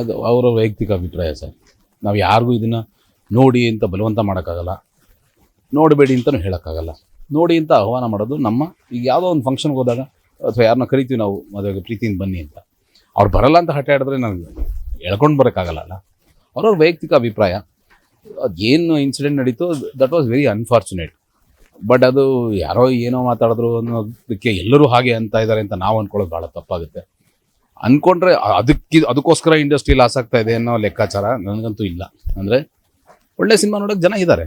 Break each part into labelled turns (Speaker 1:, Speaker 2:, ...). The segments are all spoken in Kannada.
Speaker 1: ಅದು ಅವರ ವೈಯಕ್ತಿಕ ಅಭಿಪ್ರಾಯ ಸರ್. ನಾವು ಯಾರಿಗೂ ಇದನ್ನು ನೋಡಿ ಅಂತ ಬಲವಂತ ಮಾಡೋಕ್ಕಾಗಲ್ಲ. ನೋಡಬೇಡಿ ಅಂತಲೂ ಹೇಳೋಕ್ಕಾಗಲ್ಲ. ನೋಡಿ ಅಂತ ಆಹ್ವಾನ ಮಾಡೋದು ನಮ್ಮ ಈಗ ಯಾವುದೋ ಒಂದು ಫಂಕ್ಷನ್ಗೆ ಹೋದಾಗ ಅಥವಾ ಯಾರನ್ನ ಕರಿತೀವಿ ನಾವು ಮದುವೆಗೆ ಪ್ರೀತಿಯಿಂದ ಬನ್ನಿ ಅಂತ. ಅವ್ರು ಬರಲ್ಲ ಅಂತ ಹಠ ಆಡಿದ್ರೆ ನಾನು ಎಳ್ಕೊಂಡು ಬರೋಕ್ಕಾಗಲ್ಲ ಅವ್ರವ್ರ ವೈಯಕ್ತಿಕ ಅಭಿಪ್ರಾಯ ಅದೇನು ಇನ್ಸಿಡೆಂಟ್ ನಡೀತು that was very unfortunate but ಅದು ಯಾರೋ ಏನೋ ಮಾತಾಡಿದ್ರು ಅನ್ನೋದಕ್ಕೆ ಎಲ್ಲರೂ ಹಾಗೆ ಅಂತ ಇದ್ದಾರೆ ಅಂತ ನಾವು ಅಂದ್ಕೊಳ್ಳೋದು ಭಾಳ ತಪ್ಪಾಗುತ್ತೆ. ಅಂದ್ಕೊಂಡ್ರೆ ಅದಕ್ಕೆ ಅದಕ್ಕೋಸ್ಕರ ಇಂಡಸ್ಟ್ರಿ ಲಾಸ್ ಆಗ್ತಾ ಇದೆ ಅನ್ನೋ ಲೆಕ್ಕಾಚಾರ ನನಗಂತೂ ಇಲ್ಲ. ಅಂದರೆ ಒಳ್ಳೆ ಸಿನಿಮಾ ನೋಡೋಕೆ ಜನ ಇದ್ದಾರೆ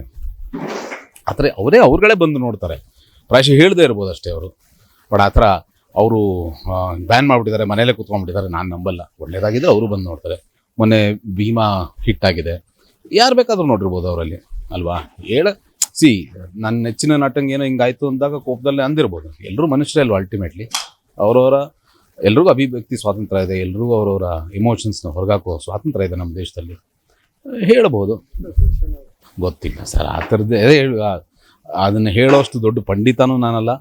Speaker 1: ಆದರೆ ಅವರೇ ಅವ್ರುಗಳೇ ಬಂದು ನೋಡ್ತಾರೆ. ಪ್ರಾಯಶಃ ಹೇಳದೇ ಇರ್ಬೋದು ಅಷ್ಟೇ ಅವರು. ಬಟ್ ಆ ಥರ ಅವರು ಬ್ಯಾನ್ ಮಾಡಿಬಿಟ್ಟಿದ್ದಾರೆ, ಮನೇಲೇ ಕೂತ್ಕೊಂಡ್ಬಿಟ್ಟಿದ್ದಾರೆ, ನಾನು ನಂಬಲ್ಲ. ಒಳ್ಳೇದಾಗಿದ್ದರೆ ಅವರು ಬಂದು ನೋಡ್ತಾರೆ. ಮೊನ್ನೆ ಭೀಮಾ ಹಿಟ್ ಆಗಿದೆ. ಯಾರು ಬೇಕಾದರೂ ನೋಡಿರ್ಬೋದು ಅವರಲ್ಲಿ, ಅಲ್ವಾ? ಹೇಳ, ಸಿ ನನ್ನ ನೆಚ್ಚಿನ ನಾಟಂಗೆ ಏನೋ ಹಿಂಗಾಯ್ತು ಅಂದಾಗ ಕೋಪದಲ್ಲೇ ಅಂದಿರ್ಬೋದು. ಎಲ್ಲರೂ ಮನುಷ್ಯರೇ ಅಲ್ವಾ ಅಲ್ಟಿಮೇಟ್ಲಿ ಅವರವರ ಎಲ್ರಿಗೂ ಅಭಿವ್ಯಕ್ತಿ ಸ್ವಾತಂತ್ರ್ಯ ಇದೆ, ಎಲ್ರಿಗೂ ಅವರವರ ಇಮೋಷನ್ಸ್ನ ಹೊರಗಾಕೋ ಸ್ವಾತಂತ್ರ್ಯ ಇದೆ ನಮ್ಮ ದೇಶದಲ್ಲಿ. ಹೇಳ್ಬೋದು. ಗೊತ್ತಿಲ್ಲ ಸರ್, ಆ ಥರದ್ದು ಅದೇ ಹೇಳ ಅದನ್ನು ಹೇಳೋಷ್ಟು ದೊಡ್ಡ ಪಂಡಿತನೂ ನಾನಲ್ಲ.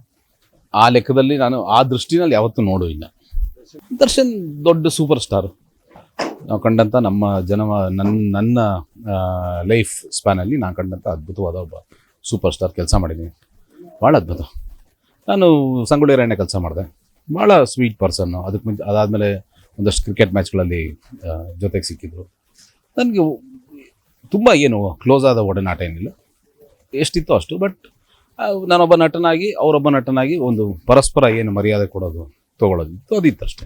Speaker 1: ಆ ಲೆಕ್ಕದಲ್ಲಿ ನಾನು ಆ ದೃಷ್ಟಿನಲ್ಲಿ ಯಾವತ್ತೂ ನೋಡೂ ಇಲ್ಲ. ದರ್ಶನ್ ದೊಡ್ಡ ಸೂಪರ್ ಸ್ಟಾರು ನಾವು ಕಂಡಂಥ ನಮ್ಮ ಜನ ನನ್ನ ನನ್ನ ಲೈಫ್ ಸ್ಪ್ಯಾನಲ್ಲಿ ನಾನು ಕಂಡಂಥ ಅದ್ಭುತವಾದ ಒಬ್ಬ ಸೂಪರ್ ಸ್ಟಾರ್ ಕೆಲಸ ಮಾಡಿದ್ದೀನಿ. ಭಾಳ ಅದ್ಭುತ. ನಾನು ಸಂಗೊಳ್ಳಿ ರಾಯಣ್ಣ ಕೆಲಸ ಮಾಡಿದೆ. ಭಾಳ ಸ್ವೀಟ್ ಪರ್ಸನ್ನು ಅದಕ್ಕೆ ಮುಂಚೆ ಅದಾದಮೇಲೆ ಒಂದಷ್ಟು ಕ್ರಿಕೆಟ್ ಮ್ಯಾಚ್ಗಳಲ್ಲಿ ಜೊತೆಗೆ ಸಿಕ್ಕಿದ್ರು. ನನಗೆ ತುಂಬ ಏನು ಕ್ಲೋಸ್ ಆದ ಒಡನಾಟ ಏನಿಲ್ಲ. ಎಷ್ಟಿತ್ತು ಅಷ್ಟು ಬಟ್ ನಾನೊಬ್ಬ ನಟನಾಗಿ, ಅವರೊಬ್ಬ ನಟನಾಗಿ ಒಂದು ಪರಸ್ಪರ ಏನು ಮರ್ಯಾದೆ ಕೊಡೋದು ತೊಗೊಳೋದಿತ್ತು. ಅದಿತ್ತು ಅಷ್ಟೇ